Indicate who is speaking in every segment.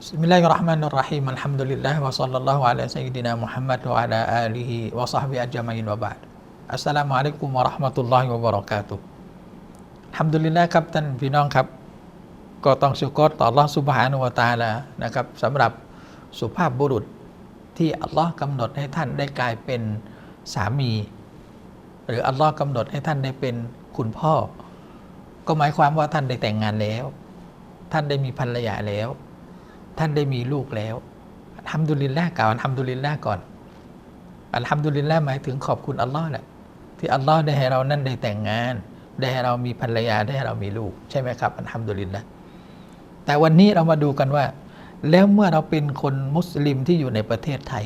Speaker 1: بسم الله الرحمن الرحيم الحمد لله وصلى الله على سيدنا محمد وعلى آله وصحبه أجمعين وبعد السلام عليكم ورحمة الله وبركاته ฮัมดุลิลละครับท่านพี่น้องครับ ก็ต้องชุกรต่อ Allah سبحانه และ تعالى นะครับสำหรับสุภาพบุรุษที่อัลลอฮ์กำหนดให้ท่านได้กลายเป็นสามี หรืออัลลอฮ์กำหนดให้ท่านได้เป็นคุณพ่อ ก็หมายความว่าท่านได้แต่งงานแล้ว ท่านได้มีภรรยาแล้ว ท่านได้มีลูกแล้วอัลฮัมดุลิลละกล่อัลฮัมดุลิลละก่อนอัลฮัมดุลิลละหมายถึงขอบคุณอัลลอฮ์แหละที่อัลลอฮ์ได้ให้เรานั้นได้แต่งงาน ได้ให้เรามีภรรยาได้ให้เรามีลูก ใช่ไหมครับอัลฮัมดุลิลละแต่วันนี้เรามาดูกันว่า แล้วเมื่อเราเป็นคนมุสลิมที่อยู่ในประเทศไทย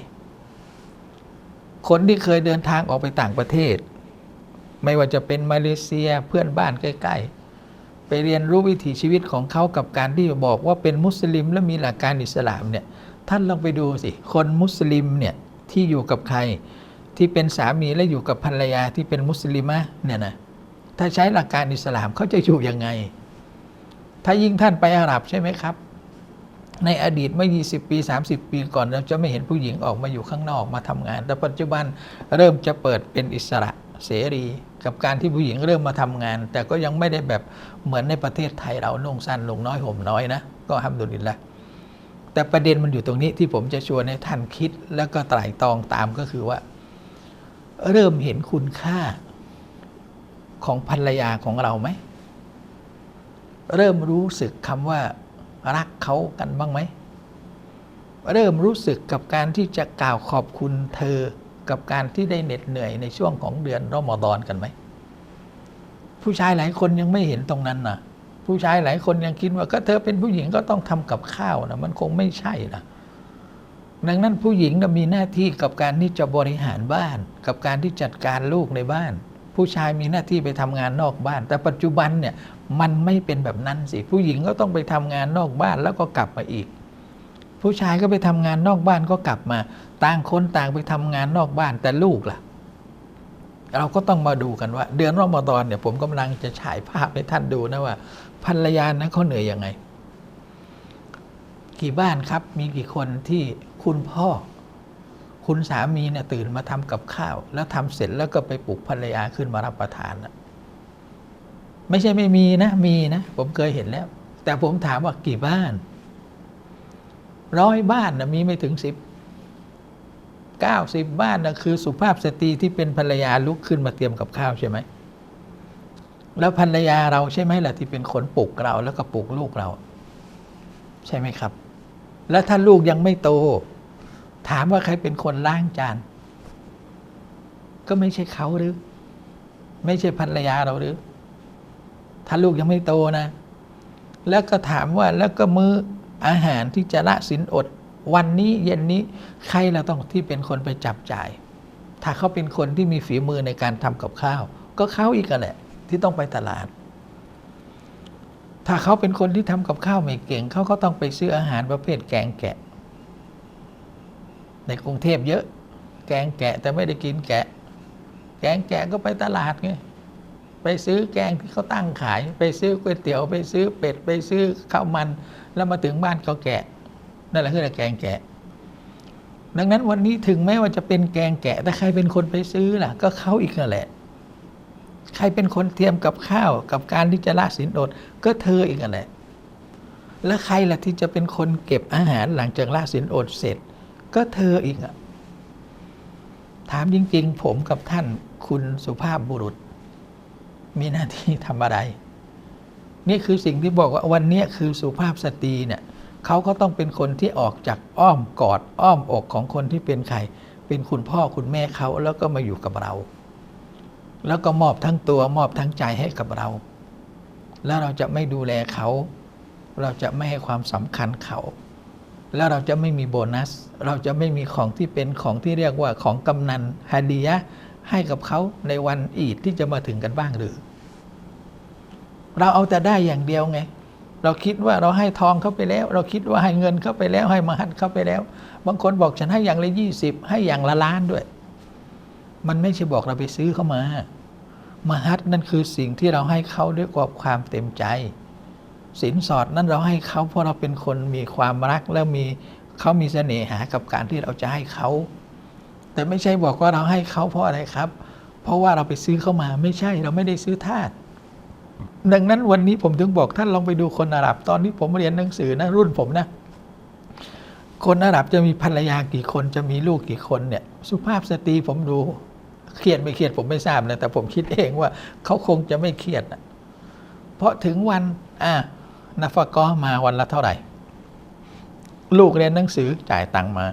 Speaker 1: คนที่เคยเดินทางออกไปต่างประเทศ ไม่ว่าจะเป็นมาเลเซียเพื่อนบ้านใกล้ ไปเรียนรู้วิถีชีวิตของเขากับการที่บอกว่าเป็นมุสลิมและมีหลักการอิสลามเนี่ยท่านลองไปดูสิ คนมุสลิมเนี่ยที่อยู่กับใคร ที่เป็นสามีและอยู่กับภรรยาที่เป็นมุสลิมะเนี่ยนะถ้าใช้หลักการอิสลามเขาจะอยู่ยังไง ถ้ายิ่งท่านไปอาหรับใช่ไหมครับ ในอดีตเมื่อ 20 ปี 30 ปีก่อนเราจะไม่เห็นผู้หญิงออกมาอยู่ข้างนอกมาทำงาน แต่ปัจจุบันเริ่มจะเปิดเป็นอิสระเสรี กับการที่ผู้หญิงเริ่มมาทำงาน แต่ก็ยังไม่ได้แบบเหมือนในประเทศไทยเรานุ่งสั้นลงน้อยห่มน้อยนะก็ทำดุลินละแต่ประเด็นมันอยู่ตรงนี้ที่ผมจะชวนให้ท่านคิด แล้วก็ไตร่ตรองตามก็คือว่า เริ่มเห็นคุณค่าของภรรยาของเราไหม เริ่มรู้สึกคำว่ารักเขากันบ้างไหม เริ่มรู้สึกกับการที่จะกล่าวขอบคุณเธอ กับการที่ได้เหน็ดเหนื่อยในช่วงของเดือนรอมฎอนกันไหม ผู้ชายหลายคนยังไม่เห็นตรงนั้นนะผู้ชายหลายคนยังคิดว่าก็เธอเป็นผู้หญิงก็ต้องทำกับข้าวนะมันคงไม่ใช่นะดังนั้นผู้หญิงก็มีหน้าที่กับการที่จะบริหารบ้าน กับการที่จัดการลูกในบ้าน ผู้ชายมีหน้าที่ไปทำงานนอกบ้าน แต่ปัจจุบันเนี่ยมันไม่เป็นแบบนั้นสิผู้หญิงก็ต้องไปทำงานนอกบ้านแล้วก็กลับมาอีก ผู้ชายก็ไปทำงานนอกบ้านก็กลับมา ต่างคนต่างไปทำงานนอกบ้านแต่ลูกล่ะ เราก็ต้องมาดูกันว่า เดือนรอมฎอนเนี่ยผมกำลังจะฉายภาพให้ท่านดูนะว่าภรรยานั้นเขาเหนื่อยยังไง กี่บ้านครับ มีกี่คนที่คุณพ่อ คุณสามีเนี่ยตื่นมาทำกับข้าว แล้วทำเสร็จแล้วก็ไปปลุกภรรยาขึ้นมารับประทานนะไม่ใช่ไม่มีนะ มีนะ ผมเคยเห็นแล้ว แต่ผมถามว่ากี่บ้าน ร้อยบ้านนะมีไม่ถึงสิบเก้าสิบบ้านนะคือสุภาพสตรีที่เป็นภรรยาลุกขึ้นมาเตรียมกับข้าวใช่ไหมแล้วภรรยาเราใช่ไหมล่ะที่เป็นคนปลุกเราแล้วก็ปลุกลูกเรา ใช่ไหมครับ แล้วถ้าลูกยังไม่โต ถามว่าใครเป็นคนล้างจาน ก็ไม่ใช่เขาหรือ ไม่ใช่ภรรยาเราหรือ ถ้าลูกยังไม่โตนะ แล้วก็ถามว่าแล้วก็มือ อาหารที่จะละสินอด วันนี้เย็นนี้ใครเราต้องที่เป็นคนไปจับจ่าย ถ้าเขาเป็นคนที่มีฝีมือในการทำกับข้าว ก็เขาอีกแหละที่ต้องไปตลาด ถ้าเขาเป็นคนที่ทำกับข้าวไม่เก่ง เขาก็ต้องไปซื้ออาหารประเภทแกงแกะ ในกรุงเทพเยอะ แกงแกะแต่ไม่ได้กินแกะ แกงแกะก็ไปตลาดไง ไปซื้อแกงที่เขาตั้งขาย ไปซื้อก๋วยเตี๋ยวไปซื้อเป็ดไปซื้อข้าวมัน แล้วมาถึงบ้านก็แกะนั่นแหละคือแกงแกะ ดังนั้นวันนี้ถึงแม้ว่าจะเป็นแกงแกะ แต่ใครเป็นคนไปซื้อล่ะ ก็เขาอีกนั่นแหละ ใครเป็นคนเตรียมกับข้าว กับการที่จะละสินอด ก็เธออีกนั่นแหละ แล้วใครล่ะที่จะเป็นคนเก็บอาหารหลังจากละสินอดเสร็จ ก็เธออีกอะถามจริง ๆ ผมกับท่านคุณสุภาพบุรุษ มีหน้าที่ทำอะไร นี่คือสิ่งที่บอกว่าวันนี้คือสุภาพสตรีเนี่ยเขาก็ต้องเป็นคนที่ออกจากอ้อมกอดอ้อมอกของคนที่เป็นใคร เป็นคุณพ่อคุณแม่เขาแล้วก็มาอยู่กับเรา แล้วก็มอบทั้งตัวมอบทั้งใจให้กับเรา แล้วเราจะไม่ดูแลเขา เราจะไม่ให้ความสำคัญเขา แล้วเราจะไม่มีโบนัส เราจะไม่มีของที่เป็นของที่เรียกว่าของกำนันฮาดียะให้กับเขาในวันอีดที่จะมาถึงกันบ้างหรือ เราเอาแต่ได้อย่างเดียวไง เราคิดว่าเราให้ทองเขาไปแล้ว เราคิดว่าให้เงินเขาไปแล้ว ให้มหัดเขาไปแล้ว บางคนบอกฉันให้อย่างละยี่สิบให้อย่างละล้านด้วย มันไม่ใช่บอกเราไปซื้อเขามามหัดนั่นคือสิ่งที่เราให้เขาด้วยความเต็มใจสินสอดนั้นเราให้เขาเพราะเราเป็นคนมีความรักแล้วมีเขามีเสน่หากับการที่เราจะให้เขา แต่ไม่ใช่บอกว่าเราให้เขาเพราะอะไรครับ เพราะว่าเราไปซื้อเข้ามาไม่ใช่เราไม่ได้ซื้อทาส ดังนั้นวันนี้ผมถึงบอกท่านลองไปดูคนอาหรับ ตอนที่ผมเรียนหนังสือนะรุ่นผมนะ คนอาหรับจะมีภรรยากี่คนจะมีลูกกี่คนเนี่ย สุภาพสตรีผมดูเครียดไม่เครียดผมไม่ทราบนะแต่ผมคิดเองว่าเขาคงจะไม่เครียดนะเพราะถึงวันอะนาฟกอมาวันละเท่าไหร่ ลูกเรียนหนังสือจ่ายตังค์มา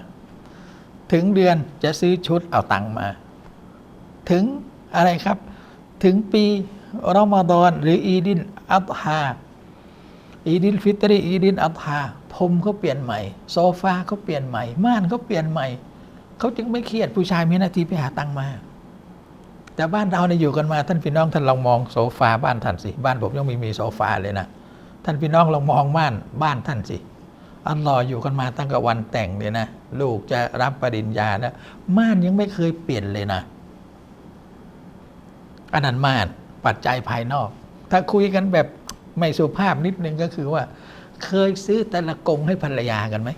Speaker 1: ถึงเดือนจะซื้อชุดเอาตังค์มา ถึงอะไรครับ ถึงปี รอมฎอนหรืออีดินอัตฮาอีดินฟิตรีอีดินอัตฮาพรมเขาเปลี่ยนใหม่โซฟาเขาเปลี่ยนใหม่ ม่านเขาเปลี่ยนใหม่เขาจึงไม่เครียดผู้ชายมีหน้าที่ไปหาตังมา แต่บ้านเราเนี่ยอยู่กันมา ท่านพี่น้องท่านลองมองโซฟาบ้านท่านสิบ้านผมยังไม่มีโซฟาเลยนะท่านพี่น้องลองมองบ้านบ้านท่านสิอัลลอฮ์อยู่กันมาตั้งแต่วันแต่งเลยนะลูกจะรับปริญญาแล้วม่านยังไม่เคยเปลี่ยนเลยนะอันนั้นม่าน ปัจจัยภายนอก ถ้าคุยกันแบบไม่สุภาพนิดนึงก็คือว่า เคยซื้อต่ละกงให้ภรรยากันไหม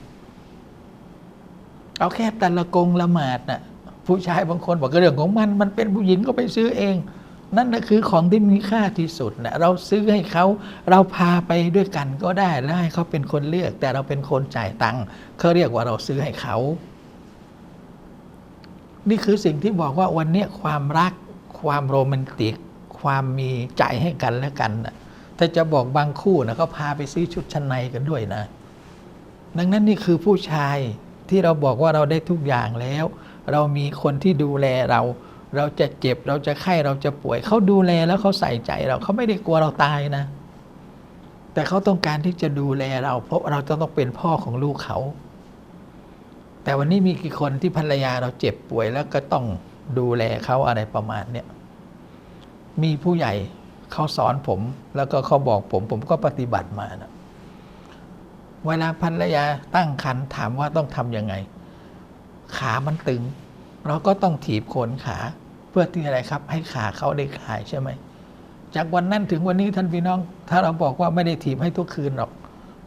Speaker 1: เอาแค่ต่ละกงละหมาดนะ่ะผู้ชายบางคนบอกก็เรื่องของมัน มันเป็นผู้หญิงก็ไปซื้อเอง นั่นนะคือของที่มีค่าที่สุดนะเราซื้อให้เขาเราพาไปด้วยกันก็ได้แล้วให้เขาเป็นคนเลือก แต่เราเป็นคนจ่ายตังค์เขาเรียกว่าเราซื้อให้เขานี่คือสิ่งที่บอกว่าวันนี้ความรักความโรแมนติก ความมีใจให้กันและกันนะถ้าจะบอกบางคู่นะเขาพาไปซื้อชุดชั้นในกันด้วยนะ ดังนั้นนี่คือผู้ชายที่เราบอกว่าเราได้ทุกอย่างแล้ว เรามีคนที่ดูแลเรา เราจะเจ็บเราจะไข้เราจะป่วยเขาดูแลแล้วเขาใส่ใจเราเขาไม่ได้กลัวเราตายนะ แต่เขาต้องการที่จะดูแลเรา เพราะเราจะต้องเป็นพ่อของลูกเขา แต่วันนี้มีกี่คนที่ภรรยาเราเจ็บป่วยแล้วก็ต้องดูแลเขาอะไรประมาณเนี้ย มีผู้ใหญ่เขาสอนผม แล้วก็เขาบอกผม ผมก็ปฏิบัติมานะเวลาภรรยาตั้งครรภ์ถามว่าต้องทำยังไง ขามันตึง เราก็ต้องถีบโคนขาเพื่อที่อะไรครับ ให้ขาเขาได้คลายใช่ไหมจากวันนั้นถึงวันนี้ท่านพี่น้อง ถ้าเราบอกว่าไม่ได้ถีบให้ทุกคืนหรอก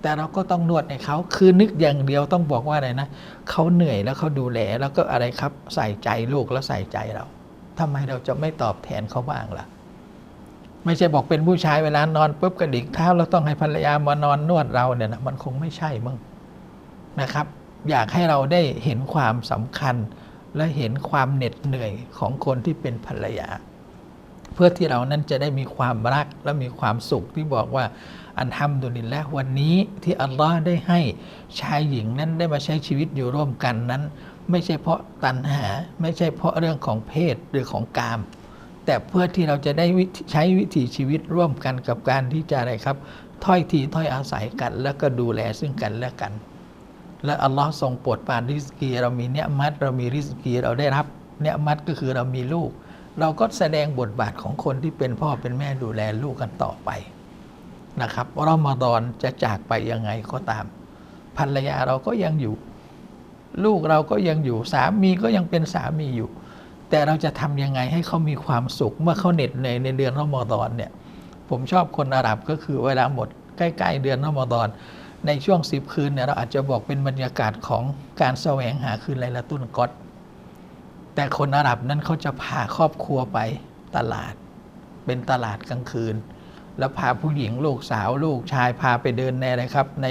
Speaker 1: แต่เราก็ต้องนวดให้เขาคือนึกอย่างเดียวต้องบอกว่าอะไรนะเขาเหนื่อยแล้วเขาดูแลแล้วก็อะไรครับ ใส่ใจลูกแล้วใส่ใจเราทำไมเราจะไม่ตอบแทนเขาบ้างล่ะ ไม่ใช่บอกเป็นผู้ชายเวลานอนปุ๊บกระดิกเท้าแล้วต้องให้ภรรยามานอนนวดเราเนี่ยนะมันคงไม่ใช่มึงนะครับ อยากให้เราได้เห็นความสำคัญ และเห็นความเหน็ดเหนื่อยของคนที่เป็นภรรยา เพื่อที่เรานั้นจะได้มีความรักและมีความสุขที่บอกว่าอันทำดุลินแล้ววันนี้ที่อัลลอฮ์ได้ให้ชายหญิงนั้นได้มาใช้ชีวิตอยู่ร่วมกันนั้น ไม่ใช่เพราะตัณหา ไม่ใช่เพราะเรื่องของเพศหรือของกาม แต่เพื่อที่เราจะได้ใช้วิถีชีวิตร่วมกันกับการที่จะอะไรครับ ถ้อยทีถ้อยอาศัยกัน แล้วก็ดูแลซึ่งกันและกัน และอัลลอฮ์ทรงโปรดปานริสกี เรามีเนื้อมัดเรามีริสกีเราได้รับเนื้อมัดก็คือเรามีลูก เราก็แสดงบทบาทของคนที่เป็นพ่อเป็นแม่ดูแลลูกกันต่อไปนะครับรอมฎอนจะจากไปยังไงก็ตาม ภรรยาเราก็ยังอยู่ ลูกเราก็ยังอยู่สามีก็ยังเป็นสามีอยู่ แต่เราจะทำยังไงให้เขามีความสุข เมื่อเขาเหน็ดเหนื่อยในเดือนรอมฎอนเนี่ยผมชอบคนอาหรับก็คือเวลาหมดใกล้ ๆ เดือนรอมฎอนในช่วงสิบคืนเนี่ยเราอาจจะบอกเป็นบรรยากาศของการแสวงหาคืนไลลาตุนกอดแต่คนอาหรับนั้นเขาจะพาครอบครัวไปตลาด เป็นตลาดกลางคืน แล้วพาผู้หญิงลูกสาวลูกชายพาไปเดินในอะไรครับ ใน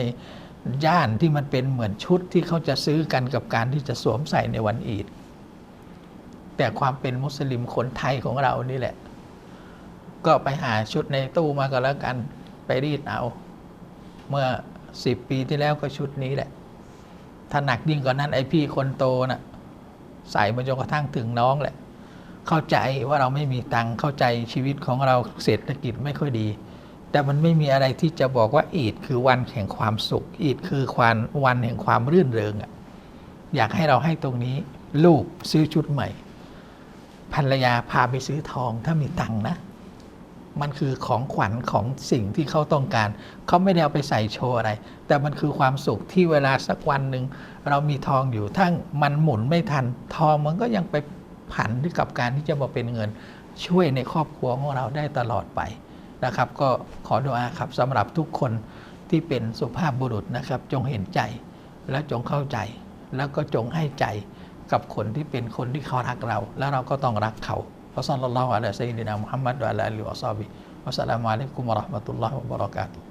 Speaker 1: ย่านที่มันเป็นเหมือนชุดที่เขาจะซื้อกันกับการที่จะสวมใส่ในวันอีด แต่ความเป็นมุสลิมคนไทยของเรานี่แหละ ก็ไปหาชุดในตู้มาก็แล้วกันไปรีดเอา เมื่อสิบปีที่แล้วก็ชุดนี้แหละ ถ้าหนักยิ่งกว่านั้นไอพี่คนโตน่ะใส่มาจนกระทั่งถึงน้องแหละ เข้าใจว่าเราไม่มีตังค์เข้าใจชีวิตของเราเศรษฐกิจไม่ค่อยดี แต่มันไม่มีอะไรที่จะบอกว่าอีดคือวันแห่งความสุข อีดคือความวันแห่งความรื่นเริงอะอยากให้เราให้ตรงนี้ ลูกซื้อชุดใหม่ ภรรยาพาไปซื้อทองถ้ามีตังค์นะ มันคือของขวัญของสิ่งที่เขาต้องการ เขาไม่ได้เอาไปใส่โชว์อะไร แต่มันคือความสุขที่เวลาสักวันหนึ่งเรามีทองอยู่ถ้ามันหมุนไม่ทัน ทองมันก็ยังไปผันกับการที่จะมาเป็นเงินช่วยในครอบครัวของเราได้ตลอดไปนะครับ ก็ขอดุอาครับสำหรับทุกคนที่เป็นสุภาพบุรุษนะครับ จงเห็นใจและจงเข้าใจ แล้วก็จงให้ใจ กับคนที่เป็นคนที่เขารักเรา แล้วเราก็ต้องรักเขาวะซัลลัลลอฮุอะลัยฮิวะซัลลัมมุฮัมมัดวะอะลาอาลิฮิวะซอฮบิวะสสลามุอะลัยกุมวะเราะห์มะตุลลอฮิวะบะเราะกาตุฮ